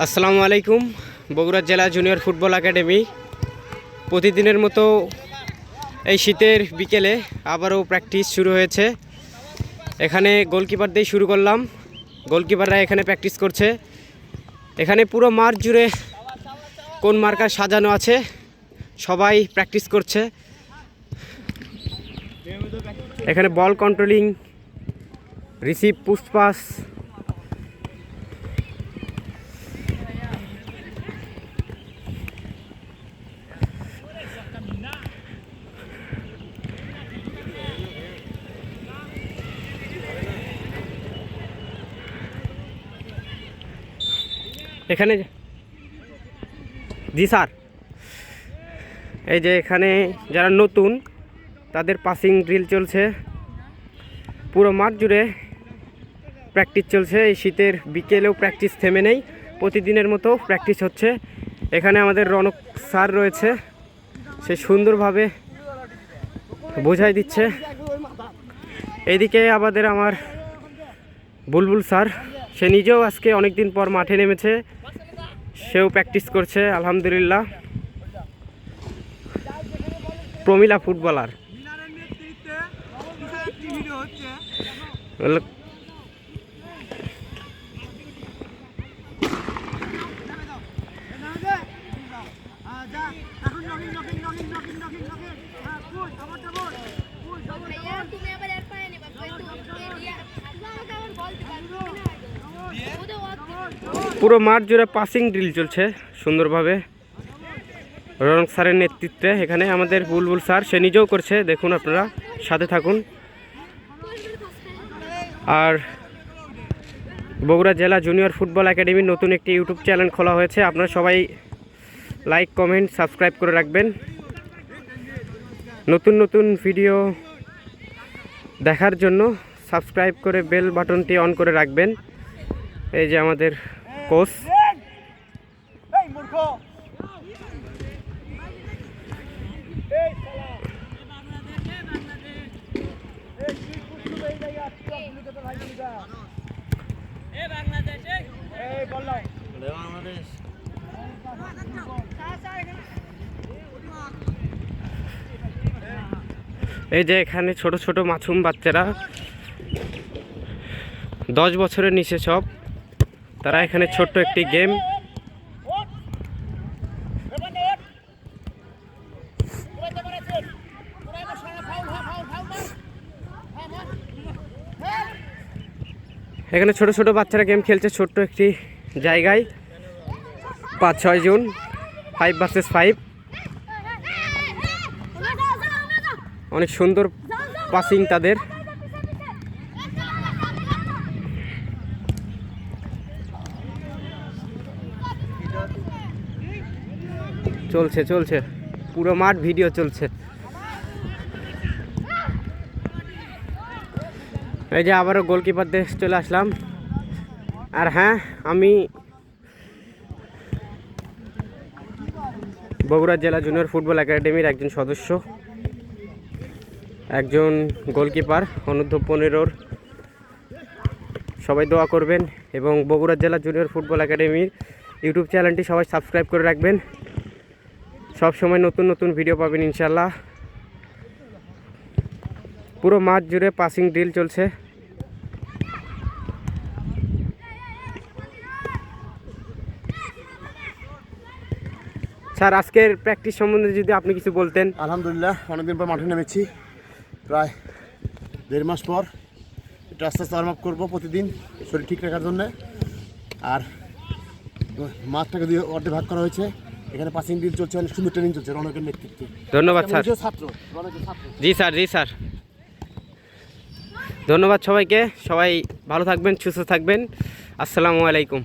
আসসালামু আলাইকুম, বগুড়া জেলা জুনিয়র ফুটবল একাডেমি। প্রতিদিনের মতো এই শীতের বিকেলে আবারও প্র্যাকটিস শুরু হয়েছে। এখানে গোলকিপার দিয়ে শুরু করলাম। গোলকিপাররা এখানে প্র্যাকটিস করছে। এখানে পুরো মাঠ জুড়ে কোন মার্কার সাজানো আছে, সবাই প্র্যাকটিস করছে। এখানে বল কন্ট্রোলিং রিসিভ পুষ্পাস এখানে জি স্যার। এই যে এখানে যারা নতুন, তাদের পাসিং ড্রিল চলছে। পুরো মাঠ জুড়ে প্র্যাকটিস চলছে। এই শীতের বিকেলেও প্র্যাকটিস থেমে নেই। প্রতিদিনের মতো প্র্যাকটিস হচ্ছে। এখানে আমাদের রনক স্যার রয়েছে। সে সুন্দরভাবে বোঝাই দিচ্ছে। এদিকে আমাদের আমার বুলবুল স্যার। সে নিজেও আজকে অনেক দিন পর মাঠে নেমেছে। সেও প্র্যাকটিস করছে, আলহামদুলিল্লাহ। প্রমিলা ফুটবলার। মিনারের পুরো মাঠ জুড়ে পাসিং ড্রিল চলছে সুন্দরভাবে। রনক স্যারের নেতৃত্বে এখানে আমাদের বুলবুল স্যার, সে নিজেও করছে, দেখুন আপনারা, সাথে থাকুন। আর বগুড়া জেলা জুনিয়র ফুটবল একাডেমির নতুন একটি ইউটিউব চ্যানেল খোলা হয়েছে, আপনারা সবাই লাইক কমেন্ট সাবস্ক্রাইব করে রাখবেন। নতুন নতুন ভিডিও দেখার জন্য সাবস্ক্রাইব করে বেল বাটনটি অন করে রাখবেন। এই যে আমাদের কোচ এই যে এখানে ছোট ছোট মাছুম বাচ্চারা। দশ বছরের নিচে সব। তারা এখানে ছোট্ট একটি গেম। এখানে ছোট ছোট বাচ্চারা গেম খেলছে, ছোট্ট একটি জায়গায়। পাঁচ, ছয় জুন ফাইভ ভার্সেস ফাইভ অনেক সুন্দর পাসিং তাদের। চলছে চলছে। পুরো মাঠ ভিডিও চলছে। এই যে আবারও গোলকিপার দিয়ে চলে আসলাম। আর হ্যাঁ আমি বগুড়া জেলা জুনিয়র ফুটবল একাডেমির একজন সদস্য, একজন গোলকিপার অনূর্ধ্ব পনেরোর। সবাই দোয়া করবেন এবং বগুড়া জেলা জুনিয়র ফুটবল একাডেমির ইউটিউব চ্যানেলটি সবাই সাবস্ক্রাইব করে রাখবেন। সব সময় নতুন নতুন ভিডিও পাবেন ইনশাল্লাহ পুরো মাঠ জুড়ে পাসিং ড্রিল চলছে। স্যার, আজকের প্র্যাকটিস সম্বন্ধে যদি আপনি কিছু বলতেন। আলহামদুলিল্লাহ, অনেকদিন পর মাঠে নেমেছি। প্রায় দেড় মাস পর একটু আস্তে আস্তে ওয়ার্ম আপ করব প্রতিদিন, শরীর ঠিক রাখার জন্যে। আর মাঠটাকে দিয়ে অর্ধে ভাগ করা হয়েছে। এখানে পাসিং ডিল চলছে অনেক সুন্দর ট্রেনিং চলছে রনকের নেতৃত্বে। ধন্যবাদ স্যার। ছাত্র। জি স্যার জি স্যার। ধন্যবাদ সবাইকে। সবাই ভালো থাকবেন সুস্থ থাকবেন। আসসালামু আলাইকুম।